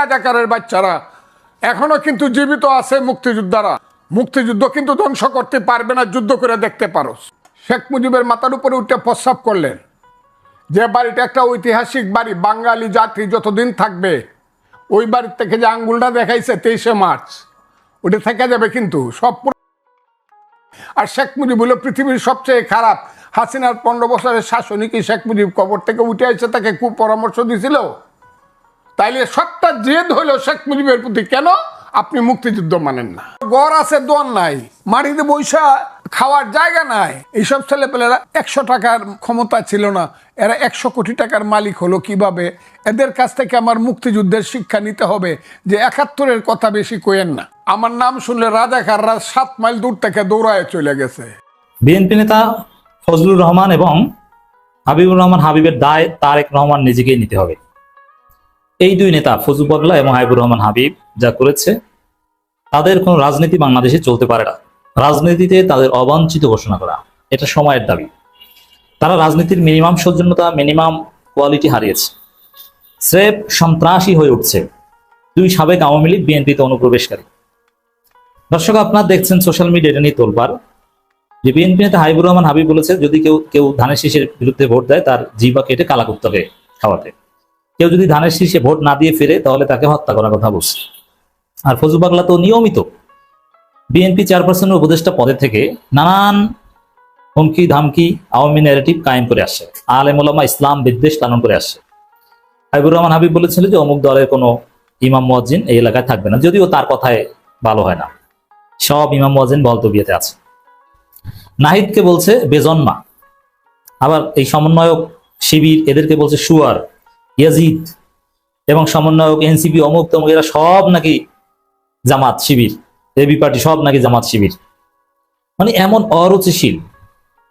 রাজাকারের বাচ্চারা। এখনও কিন্তু জীবিত আছে মুক্তিযোদ্ধারা। মুক্তিযুদ্ধ কিন্তু ধ্বংস করতে পারবে না, যুদ্ধ করে দেখতে পারো। শেখ মুজিবের মাথার উপরে উঠে প্রস্রাব করলেন। যে বাড়িটা একটা ঐতিহাসিক বাড়ি, বাঙালি জাতি যতদিন থাকবে, ওই বাড়ির থেকে যে আঙ্গুলটা দেখাইছে তেইশে মার্চ, ওটা থেকে যাবে কিন্তু সব আর শেখ মুজিব হলো পৃথিবীর সবচেয়ে খারাপ। হাসিনার পনেরো বছরের শাসনই কি শেখ মুজিব কবর থেকে উঠে এসে তাকে কুপরামর্শ দিছিল? তাইলে সবটা জেদ হইল শেখ মুজিবের প্রতি কেন আপনি মুক্তিযুদ্ধ মানেন না? গড় আছে, দোয়ার নাই, মাটিতে বৈশা খাওয়ার জায়গা নাই। এইসব ছেলেপেলেরা একশো টাকার ক্ষমতা ছিল না, এরা একশো কোটি টাকার মালিক হলো কীভাবে? এদের কাছ থেকে আমার মুক্তিযুদ্ধের শিক্ষা নিতে হবে যে একাত্তরের কথা বেশি কোয়েন না। আমার নাম শুনলে রাজাকাররা সাত মাইল দূর থেকে দৌড়ায় চলে গেছে। বিএনপি নেতা ফজলুর রহমান এবং হাবিবুর রহমান হাবিবের দায় তারেক রহমান নিজেকেই নিতে হবে। এই দুই নেতা ফজু এবং হাবিবুর রহমান হাবিব, যা করেছে, তাদের কোনো রাজনীতি বাংলাদেশে চলতে পারে না। রাজনীতিতে তাদের অবাঞ্ছিত ঘোষণা করা, এটা সময়ের দাবি। তারা রাজনীতির মিনিমাম সৌজন্যতা মিনিমাম কোয়ালিটি হারিয়েছে। স্রেফ সন্ত্রাসী হয়ে উঠছে দুই সাবেক আওয়ামী লীগ বিএনপিতে অনুপ্রবেশকারী। দর্শক, আপনার দেখছেন সোশ্যাল মিডিয়া এটা নিয়ে তোলবার যে বিএনপি নেতা হাবিবুর রহমান হাবিব বলেছে, যদি কেউ কেউ ধানের শীষের বিরুদ্ধে ভোট দেয়, তার জিবা কেটে কালা করতে হবে খাওয়াতে। কেউ যদি ধানের শীষে ভোট না দিয়ে ফিরে, তাহলে তাকে হত্যা করার কথা বলছে। আর ফজু পাগলা তো নিয়মিত বিএনপি চেয়ারপারসনের উপদেষ্টা পদে থেকে নানান হুমকি, ধামকি, আওয়ামী ন্যারেটিভ কায়েম করে আসছে আলেমুলামা ইসলাম বিদ্বেষ লালন করে আসছে হাবিবুর রহমান হাবিব বলেছিল যে, অমুক দলের কোনো ইমাম মুয়াজ্জিন এই এলাকায় থাকবে না, যদিও তার কথায় ভালো হয় না। সব ইমাম মুয়াজ্জিন বলতবিয়াতে আছে। নাহিদকে বলছে বেজন্মা। আবার এই সমন্বয়ক শিবির এদেরকে বলছে সুয়ার। ইয়াজিদ এবং সমন্বয়ক, এনসিপি, অমুক তমুক, এরা সব নাকি জামাত শিবির, এবি পার্টি সব নাকি জামাত শিবির। মানে এমন অরুচিশীল,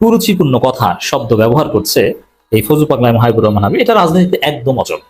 কুরুচিপূর্ণ কথা, শব্দ ব্যবহার করছে এই ফজু পাগলা এবং হাইবুর রহমান এটা রাজনীতিতে একদম অচল।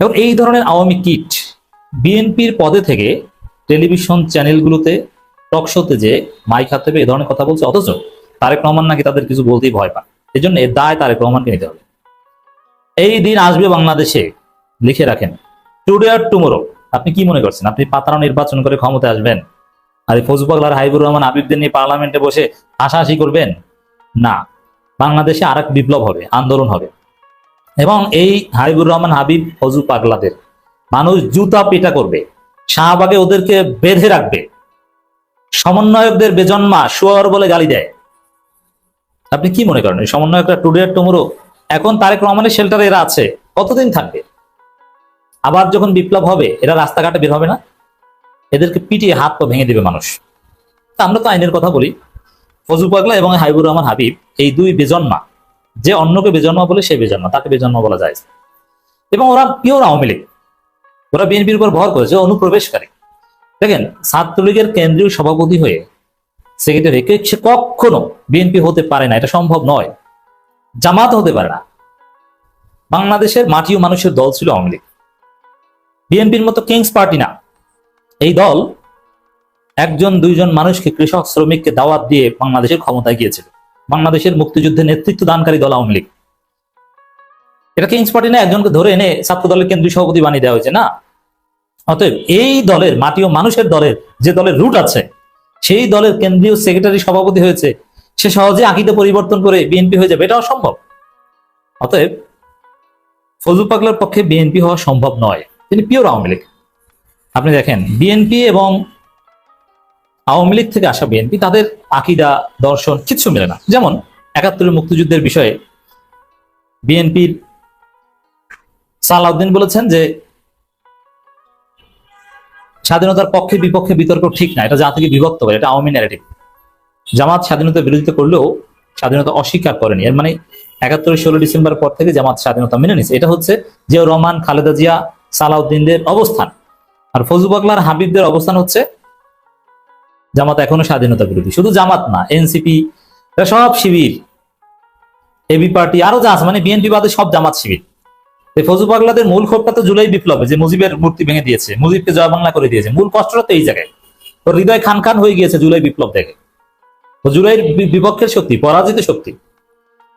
এবং এই ধরনের আওয়ামী কিট বিএনপির পদে থেকে টেলিভিশন চ্যানেলগুলোতে, টক শোতে যে মাইক হাতে এ ধরনের কথা বলছে, অথচ তারেক রহমান নাকি তাদের কিছু বলতেই ভয় পান এই জন্য এর দায় তারেক রহমানকে নিতে হবে। এই দিন আসবে বাংলাদেশে, লিখে রাখেন। টুডে আর টুমোরো আপনি কি মনে করছেন? আপনি পাতানো নির্বাচন করে ক্ষমতা আসবেন? আর এই ফজুপাগলার হাইবুর রহমান আবিবদের নিয়ে পার্লামেন্টে বসে হাসাহাসি করবেন? না। বাংলাদেশে আর বিপ্লব হবে, আন্দোলন হবে। এবং এই হাবিবুর রহমান, হাবিব, ফজু পাগলাদের, মানুষ জুতা পেটা করবে, শাহবাগে ওদেরকে বেঁধে রাখবে, সমন্বয়কদের বেজন্মা শুয়ার বলে গালি দেয়। আপনি কি মনে করেন? সমন্বয়করা টুডে আর টুমোরো এখন তারেক রহমানের শেল্টারে এরা আছে, কতদিন থাকবে? আবার যখন বিপ্লব হবে, এরা রাস্তাঘাটে বের হবে না? এদেরকে পিটিয়ে হাত পা ভেঙে দিবে মানুষ। তা আমরা তো আইনের কথা বলি। ফজু পাগলা এবং হাইবুর রহমান হাবিব এই দুই বেজন্মা, যে অন্যকে বেজন্মা বলে সে বেজন্মা, তাকে বেজন্মা বলা যায়। এবং ওরা পিওর আওয়ামী লীগ। ওরা বিএনপির উপর ভর করেছে, অনুপ্রবেশকারী। দেখেন, ছাত্রলীগের কেন্দ্রীয় সভাপতি হয়ে সেক্রেটারি সে কখনো বিএনপি হতে পারে না, এটা সম্ভব নয়। জামাত হতে পারে না। বাংলাদেশের মাটি ও মানুষের দল ছিল আওয়ামী লীগ। বিএনপির মতো কিংস পার্টি না। এই দল একজন, দুইজন মানুষকে কৃষক, শ্রমিককে দাওয়াত দিয়ে বাংলাদেশের ক্ষমতায় গিয়েছিল। বাংলাদেশের মুক্তিযুদ্ধে নেতৃত্ব দানকারী দল আওয়ামী লীগ। এটা কিংস পার্টি না, একজনকে ধরে এনে ছাত্র দলের কেন্দ্রীয় সভাপতি বানিয়ে দেওয়া হয়েছে না? অতএব এই দলের মাটি ও মানুষের দলের যে দলের রুট আছে, সেই দলের কেন্দ্রীয় সেক্রেটারি সভাপতি হয়েছে সে সহজে আকিদে পরিবর্তন করে বিএনপি হয়ে যাবে। এটাও সম্ভব। অতএব ফজু পাগলার পক্ষে বিএনপি হওয়া সম্ভব নয়। তিনি পিওর আওয়ামী লীগ। আপনি দেখেন বিএনপি এবং আওয়ামী লীগ থেকে আসা বিএনপি তাদের আকিদা, দর্শন কিচ্ছু মেলে না। যেমন একাত্তরের মুক্তিযুদ্ধের বিষয়ে বিএনপির সালাউদ্দিন বলেছেন যে, স্বাধীনতার পক্ষে বিপক্ষে বিতর্ক ঠিক না, এটা জাতিকে বিভক্ত করে, এটা আওয়ামী ন্যারেটিভ জামাত স্বাধীনতা বিরোধিতা করলেও স্বাধীনতা অস্বীকার করেনি। এর মানে একাত্তরের ষোলো ডিসেম্বর পর থেকে জামাত স্বাধীনতা মেনে নিছে এটা হচ্ছে যে রহমান খালেদা জিয়া, সালাউদ্দিনদের অবস্থান। আর ফজু পাগলার হাবিবদের অবস্থান হচ্ছে জামাত এখনও স্বাধীনতা বিরোধী। শুধু জামাত না, এনসিপি সব শিবির, এবি পার্টি, আরও যা আছে মানে বিএনপি বাদে সব জামাত শিবির। এই মূল ক্ষোভটা তো জুলাই বিপ্লবে, যে মুজিবের মূর্তি ভেঙে দিয়েছে, মুজিবকে জয় বাংলা করে দিয়েছে। মূল কষ্টটা তো এই জায়গায়। তোর হৃদয় খান খান হয়ে গিয়েছে জুলাই বিপ্লব দেখে তো বিপক্ষের শক্তি, পরাজিত শক্তি।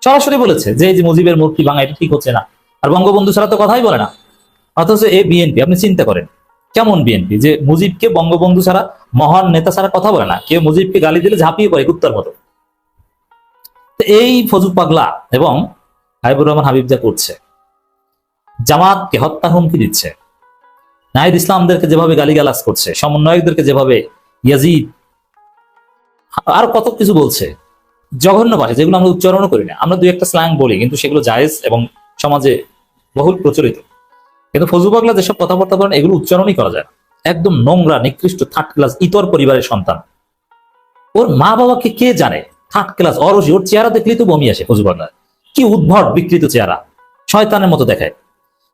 সরাসরি বলেছে যে, এই যে মুজিবের মূর্তি ভাঙা এটা ঠিক হচ্ছে না। আর বঙ্গবন্ধু ছাড়া তো কথাই বলে না। অথচ এ বিএনপি, আপনি চিন্তা করেন, কেমন বিএনপি? যে মুজিবকে বঙ্গবন্ধু ছাড়া মহান নেতা ছাড়া কথা বলে না। কেউ মুজিবকে গালি দিলে ঝাঁপিয়ে পড়ে কুত্তার মতো। এই ফজু পাগলা এবং হাবিবুর রহমান হাবিব যা করছে, জামাতকে হত্যা হুমকি দিচ্ছে, নাহিদ ইসলামদেরকে যেভাবে গালিগালাজ করছে, সমন্বয়কদেরকে যেভাবে ইয়াজিদ আর কত কিছু বলছে। জঘন্য ভাষা, যেগুলো আমরা উচ্চারণও করি না। আমরা দুই একটা স্ল্যাং বলি, কিন্তু সেগুলো জায়েজ এবং সমাজে বহুল প্রচলিত। কিন্তু ফজু পাগলা যেসব কথাবার্তা বলেন, এগুলো উচ্চারণই করা যায়। একদম নোংরা, নিকৃষ্ট থার্ড ক্লাস ইতর পরিবারের সন্তান। ওর মা বাবাকে কে জানে? থার্ড ক্লাস অরসি, ওর চেহারা দেখলেই তো বমি আসে ফজু পাগলা কি উদ্ভট, বিকৃত চেহারা। শয়তানের মতো দেখায়।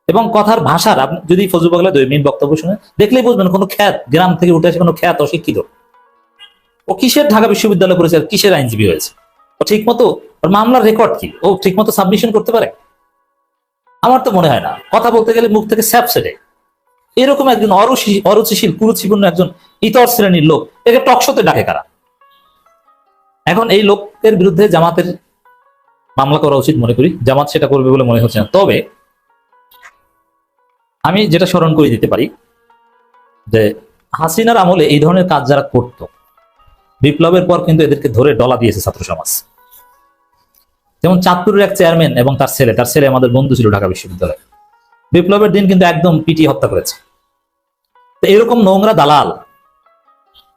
এবং কথার ভাষার, আপনি যদি ফজু পাগলা দুই মিনিট বক্তব্য শুনে দেখলেই বুঝবেন কোনো খ্যাত, গ্রাম থেকে উঠে আসে কোনো খ্যাত, অশিক্ষিত। ও কিসের ঢাকা বিশ্ববিদ্যালয় করেছে আর কিসের আইনজীবী হয়েছে? ও ঠিক মতো ওর মামলার রেকর্ড কি? ও ঠিক মতো সাবমিশন করতে পারে? আমার তো মনে হয় না। কথা বলতে গেলে মুখ থেকে স্যাপ সেটে এরকম একজন অরুচি, অরুচিশীল, কুরুচিপূর্ণ একজন ইতর শ্রেণির লোক, একে টকশোতে ডাকে কারা? এখন এই লোকের বিরুদ্ধে জামাতের মামলা করা উচিত মনে করি। জামাত সেটা করবে বলে মনে হচ্ছে না। তবে আমি যেটা স্মরণ করে দিতে পারি যে হাসিনার আমলে এই ধরনের কাজ যারা করত বিপ্লবের পর কিন্তু এদেরকে ধরে ডলা দিয়েছে ছাত্র সমাজ। যেমন চাঁদপুরের এক চেয়ারম্যান এবং তার ছেলে তার ছেলে আমাদের বন্ধু ছিল ঢাকা বিশ্ববিদ্যালয়ে। বিপ্লবের দিন কিন্তু একদম পিটিয়ে হত্যা করেছে। তো এরকম নোংরা দালাল,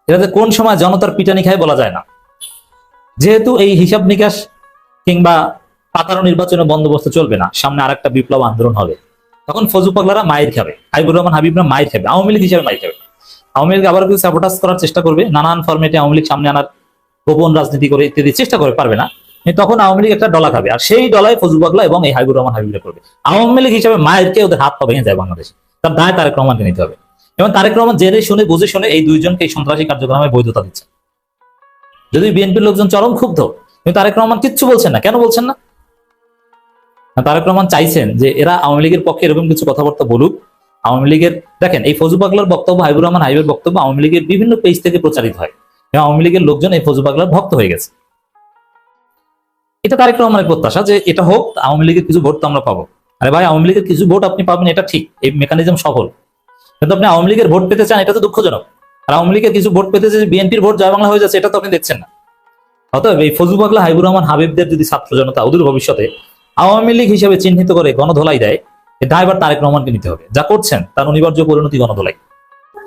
এরা যে কোন সময় জনতার পিটানি খায় বলা যায় না। যেহেতু এই হিসাব নিকাশ কিংবা পাতানো নির্বাচনের বন্দোবস্ত চলবে না, সামনে আরেকটা বিপ্লব আন্দোলন হবে, তখন ফজু পাগলারা মায়ের খাবে হাইবুর রহমান হাবিবরা মায়ের খাবে, আওয়ামী লীগ হিসাবে মায়ের খাবে। আওয়ামী লীগ আবার কিছু সাপোর্টাস করার চেষ্টা করবে নানান ফরমেটে আওয়ামী লীগ সামনে আনার গোপন রাজনীতি করে ইত্যাদি চেষ্টা করে পারবে না। তখন আওয়ামী লীগ একটা ডলা খাবে। আর সেই ডলায় ফজল পাগলা এবং এই হাবিবুর রহমান হাবিবরা করবে। আওয়ামী লীগ হিসেবে মায়েরকে ওদের হাত পা ভেঙে যায় বাংলাদেশ? তার দায় তারেক রহমানকে নিতে হবে। এবং তারেক রহমান জেনে শুনে বুঝে শুনে এই দুইজনকে এই সন্ত্রাসী কার্যক্রমে বৈধতা দিচ্ছে। যদি বিএনপির লোকজন চরম ক্ষুব্ধ কিন্তু তারেক রহমান কিচ্ছু বলছেন না। কেন বলছেন না, তারেক রহমান চাইছেন যে এরা আওয়ামী লীগের পক্ষে এরকম কিছু কথাবার্তা বলুক। আওয়ামী লীগের, দেখেন, এই ফজু পাগলার বক্তব্য হাবিবুর রহমান হাবিবের বক্তব্য আওয়ামী লীগের বিভিন্ন পেজ থেকে প্রচারিত হয়। আওয়ামী লীগের লোকজন এই ফজু পাগলার ভক্ত হয়ে গেছে। এটা তারেক রহমানের প্রত্যাশা যে এটা হোক, আওয়ামী লীগের কিছু ভোট তো আমরা পাবো। আরে ভাই, আওয়ামী লীগের কিছু ভোট আপনি পাবেন, এটা ঠিক। এই মেকানিজম সফল। কিন্তু আপনি আওয়ামী লীগের ভোট পেতে চান, এটা তো দুঃখজনক। আর আওয়ামী লীগের কিছু ভোট পেতে যে বিএনপির ভোট জয় বাংলা হয়ে যাচ্ছে, এটা তো আপনি দেখছেন না। অতএব এই ফজু পাগলা হাবিবুর রহমান হাবিবদের যদি ছাত্র জনতা অদূর ভবিষ্যতে আওয়ামী লীগ হিসেবে চিহ্নিত করে গণধোলাই দেয় দায়বার তারেক রহমানকে নিতে হবে। যা করছেন তার অনিবার্য পরিণতি গণধোলাই।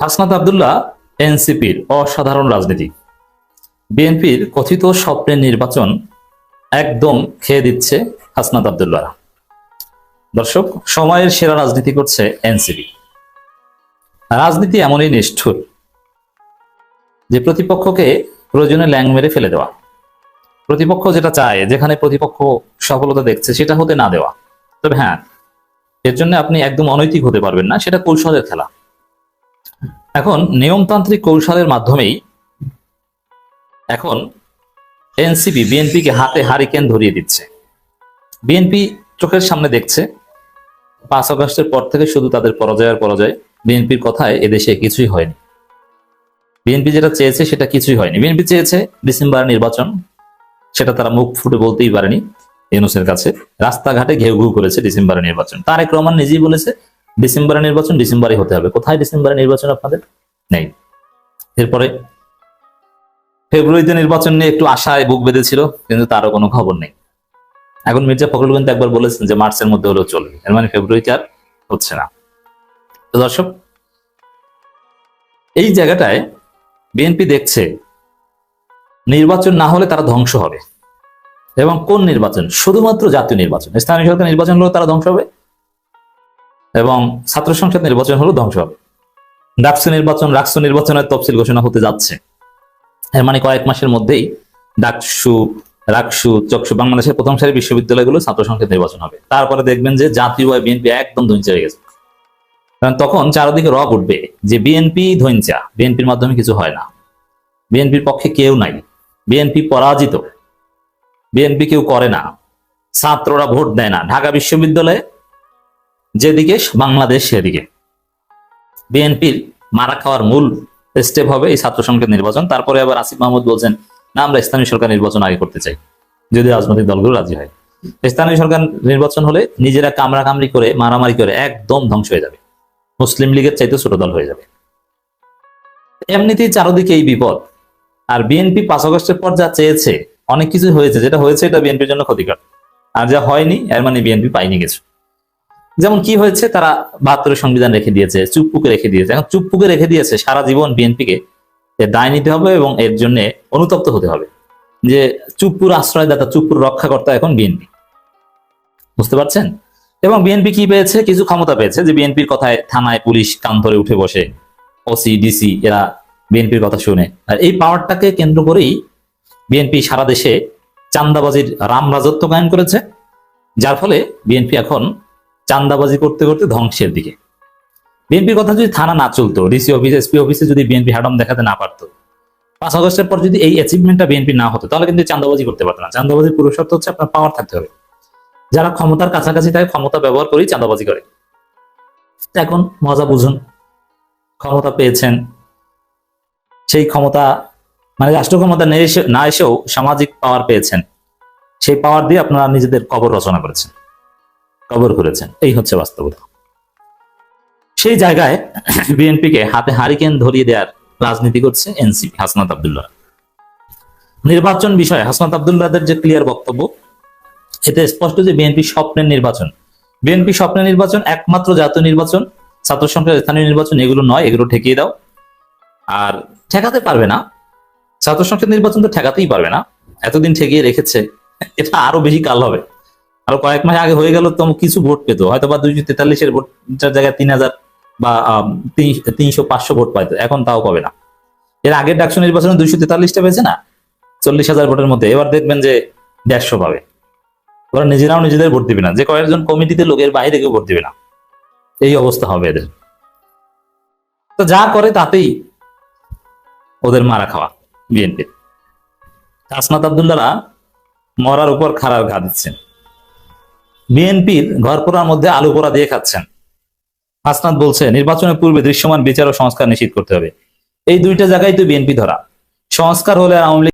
হাসনাত আবদুল্লাহ, এনসিপির অসাধারণ রাজনীতি। বিএনপির কথিত স্বপ্নের নির্বাচন একদম খেয়ে দিচ্ছে হাসনাত আবদুল্লাহ দর্শক, সময়ের সেরা রাজনীতি করছে এনসিপি। রাজনীতি এমনই নিষ্ঠুর যে প্রতিপক্ষকে প্রয়োজনে ল্যাং মেরে ফেলে দেওয়া। প্রতিপক্ষ যেটা চায়, যেখানে প্রতিপক্ষ সফলতা দেখছে, সেটা হতে না দেওয়া। তবে হ্যাঁ এর জন্য আপনি একদম অনৈতিক হতে পারবেন না, সেটা কৌশলের খেলা। এখন নিয়মতান্ত্রিক কৌশলের মাধ্যমেই এখন এনসিপি, বিএনপিকে হাতে হারিকেন ধরিয়ে দিচ্ছে। বিএনপি চোখের সামনে দেখছে, পাঁচ আগস্টের পর থেকে শুধু তাদের পরাজয় আর পরাজয়, বিএনপির কথায় এদেশে কিছুই হয়নি। বিএনপি যেটা চেয়েছে সেটা কিছুই হয়নি। বিএনপি চেয়েছে ডিসেম্বর নির্বাচন, সেটা তারা মুখ ফুটে বলতেই পারেনি। ইউনুসের কাছে। রাস্তাঘাটে ঘেউ ঘেউ করেছে ডিসেম্বরের নির্বাচন। তারেক রহমান নিজেই বলেছে, ডিসেম্বরের নির্বাচন ডিসেম্বরে হতে হবে। কোথায় ডিসেম্বরের নির্বাচন আপনাদের? নেই। এরপরে ফেব্রুয়ারিতে নির্বাচন নিয়ে একটু আশায় বুক বেঁধেছিল, কিন্তু তারও কোনো খবর নেই। এখন মির্জা ফখরুল কিন্তু একবার বলেছেন যে মার্চের মধ্যে হলেও চলবে। এর মানে ফেব্রুয়ারিতে আর হচ্ছে না। তো দর্শক, এই জায়গাটায় বিএনপি দেখছে, নির্বাচন না হলে তারা ধ্বংস হবে। এবং কোন নির্বাচন? শুধুমাত্র জাতীয় নির্বাচন। স্থানীয় সরকার নির্বাচন হলো তারা ধ্বংস হবে এবং ছাত্র সংসদ নির্বাচন হলো ধ্বংস হবে। ডাকসু নির্বাচন, রাকসু নির্বাচনের তফসিল ঘোষণা হতে যাচ্ছে। এর মানে কয়েক মাসের মধ্যেই ডাকসু, রাকসু, চকসু বাংলাদেশের প্রথম সারি বিশ্ববিদ্যালয়গুলো ছাত্র সংসদ নির্বাচন হবে। তারপরে দেখবেন যে জাতীয় বিএনপি একদম ধৈর্য হয়ে গেছে। কারণ তখন চারদিকে রব উঠবে যে বিএনপি ধৈঞ্চা বিএনপির মাধ্যমে কিছু হয় না। বিএনপির পক্ষে কেউ নাই। বিএনপি পরাজিত। বিএনপি কেউ করে না। ছাত্ররা ভোট দেয় না। ঢাকা বিশ্ববিদ্যালয়ে যেদিকে, বাংলাদেশ সেদিকে। বিএনপির মারা খাওয়ার মূল স্টেপ হবে এই ছাত্র সংসদ নির্বাচন। তারপরে আবার আসিফ মাহমুদ বলছেন, না, আমরা স্থানীয় সরকার নির্বাচন আগে করতে চাই, যদি রাজনৈতিক দলগুলো রাজি হয়। স্থানীয় সরকার নির্বাচন হলে নিজেরা কামড়া কামড়ি করে, মারামারি করে একদম ধ্বংস হয়ে যাবে। মুসলিম লীগের চাইতে ছোট দল হয়ে যাবে। এমনিতেই চারদিকে এই বিপদ। আর বিএনপি পাঁচ আগস্টের পর যা চেয়েছে অনেক কিছু হয়েছে। যেটা হয়েছে এটা বিএনপির জন্য ক্ষতিকর। আর যা হয়নি, এর মানে বিএনপি পাইনি কিছু। যেমন কি হয়েছে, তারা বাহাত্তরের সংবিধান রেখে দিয়েছে, চুপপুকে রেখে দিয়েছে। এখন চুপপুকে রেখে দিয়েছে, সারা জীবন বিএনপিকে দায় নিতে হবে এবং এর জন্য অনুতপ্ত হতে হবে। যে চুপপুর আশ্রয়দাতা, চুপ্পুর রক্ষাকর্তা এখন বিএনপি বুঝতে পারছেন? এবং বিএনপি কি পেয়েছে? কিছু ক্ষমতা পেয়েছে। যে বিএনপির কথায় থানায় পুলিশ কান ধরে উঠে বসে। ওসি ডিসি এরা বিএনপির কথা শুনে। আর এই পাওয়ারটাকে কেন্দ্র করেই বিএনপি সারা দেশে চান্দাবাজির রাম রাজত্ব কায়েম করেছে, যার ফলে বিএনপি এখন চান্দাবাজি করতে করতে ধ্বংসের দিকে। বিএনপির কথা যদি থানা না চলতো ডিসি অফিস এসপি অফিসে যদি বিএনপি হ্যাডম দেখাতে না পারতো, পাঁচ আগস্টের পর যদি এই অ্যাচিভমেন্টটা বিএনপি না হতো, তাহলে কিন্তু চান্দাবাজি করতে পারতো না। চান্দাবাজির পুরো শর্ত হচ্ছে আপনার পাওয়ার থাকতে হবে। যারা ক্ষমতার কাছাকাছি থাকে, ক্ষমতা ব্যবহার করেই চাঁদাবাজি করে। এখন মজা বুঝুন, ক্ষমতা পেয়েছেন, সেই ক্ষমতা মানে রাষ্ট্র ক্ষমতা না এসেও সামাজিক পাওয়ার পেয়েছেন। সেই পাওয়ার দিয়ে আপনারা নিজেদের কবর রচনা করেছেন। কবর করেছেন। এই হচ্ছে বাস্তবতা। সেই জায়গায় বিএনপিকে হাতে হারিকেন ধরিয়ে দেওয়ার রাজনীতি করছে এনসিপি, হাসনাত আবদুল্লাহ। নির্বাচন বিষয়ে হাসনাত আবদুল্লাহদের যে ক্লিয়ার বক্তব্য, এতে স্পষ্ট যে বিএনপি স্বপ্নের নির্বাচন। বিএনপি স্বপ্নের নির্বাচন একমাত্র জাতীয় নির্বাচন, ছাত্র সংসদের স্থানীয় নির্বাচন, এগুলো নয়, এগুলো ঠেকিয়ে দাও। আর ঠেকাতে পারবে না। ছাত্র সংসদ নির্বাচন তো ঠেকাতেই পারবে না। এতদিন ঠেকিয়ে রেখেছে। এটা আরও বেশি কাল হবে। আরও কয়েক মাস আগে হয়ে গেল তো কিছু ভোট পেতো। হয়তো বা দুইশো তেতাল্লিশের ভোটটার জায়গায় তিন হাজার বা তিনশো পাঁচশো ভোট পাইতো। এখন তাও পাবে না। এর আগের ডাকসু নির্বাচনে দুইশো তেতাল্লিশটা পেয়েছে না? চল্লিশ হাজার ভোটের মধ্যে। এবার দেখবেন যে দেড়শো পাবে। ওরা নিজেরাও নিজেদের ভোট দিবে না। যে কয়েকজন কমিটিতে লোকের বাইরে কেউ ভোট দিবে না। এই অবস্থা হবে এদের। তো যা করে তাতেই ওদের মারা খাওয়া। বিএনপি। আসনাত আবদুল্লাহরা মরার উপর খাড়ার ঘা দিচ্ছেন। বিএনপির ঘর পোড়ার মধ্যে আলু পোড়া দিয়ে খাচ্ছেন। হাসনাত বলছে, নির্বাচনের পূর্বে দৃশ্যমান বিচার ও সংস্কার নিশ্চিত করতে হবে। এই দুইটা জায়গায় তো বিএনপি ধরা। সংস্কার হলে আওয়ামী